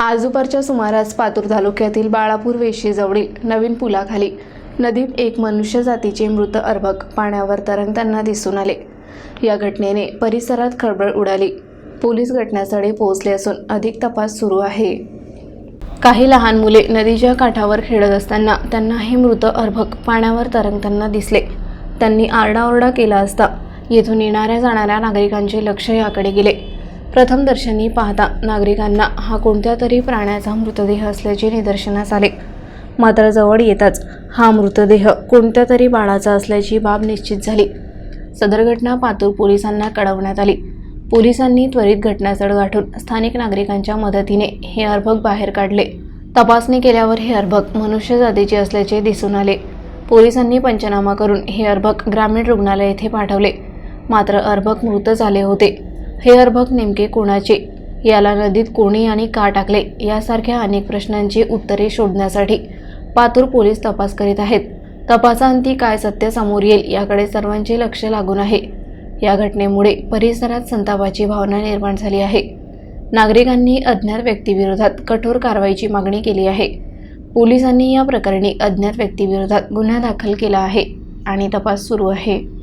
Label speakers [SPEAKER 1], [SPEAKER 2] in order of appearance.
[SPEAKER 1] आज दुपारच्या सुमारास पातूर तालुक्यातील बाळापूर वेशीजवळील नवीन पुलाखाली नदीत एक मनुष्य जातीचे मृत अर्भक पाण्यावर तरंगताना दिसून आले. या घटनेने परिसरात खळबळ उडाली. पोलीस घटनास्थळी पोहोचले असून अधिक तपास सुरू आहे. काही लहान मुले नदीच्या काठावर खेळत असताना त्यांना हे मृत अर्भक पाण्यावर तरंगताना दिसले. त्यांनी आरडाओरडा केला असता येथून येणाऱ्या जाणाऱ्या नागरिकांचे लक्ष याकडे गेले. प्रथमदर्शनी पाहता नागरिकांना हा कोणत्या तरी प्राण्याचा मृतदेह असल्याचे निदर्शनास आले. मात्र जवळ येताच हा मृतदेह कोणत्या तरी बाळाचा असल्याची बाब निश्चित झाली. सदर घटना पातूर पोलिसांना कळवण्यात आली. पोलिसांनी त्वरित घटनास्थळ गाठून स्थानिक नागरिकांच्या मदतीने हे अर्भक बाहेर काढले. तपासणी केल्यावर हे अर्भक मनुष्य जातीचे असल्याचे दिसून आले. पोलिसांनी पंचनामा करून हे अर्भक ग्रामीण रुग्णालय येथे पाठवले. मात्र अर्भक मृत झाले होते. हे अर्भक नेमके कोणाचे? याला नदीत कोणी आणि का टाकले? यासारख्या अनेक प्रश्नांची उत्तरे शोधण्यासाठी पातूर पोलीस तपास करीत आहेत. तपासांती काय सत्य समोर येईल याकडे सर्वांचे लक्ष लागून आहे. या घटनेमुळे परिसरात संतापाची भावना निर्माण झाली आहे. नागरिकांनी अज्ञात व्यक्तीविरोधात कठोर कारवाईची मागणी केली आहे. पोलिसांनी या प्रकरणी अज्ञात व्यक्तीविरोधात गुन्हा दाखल केला आहे आणि तपास सुरू आहे.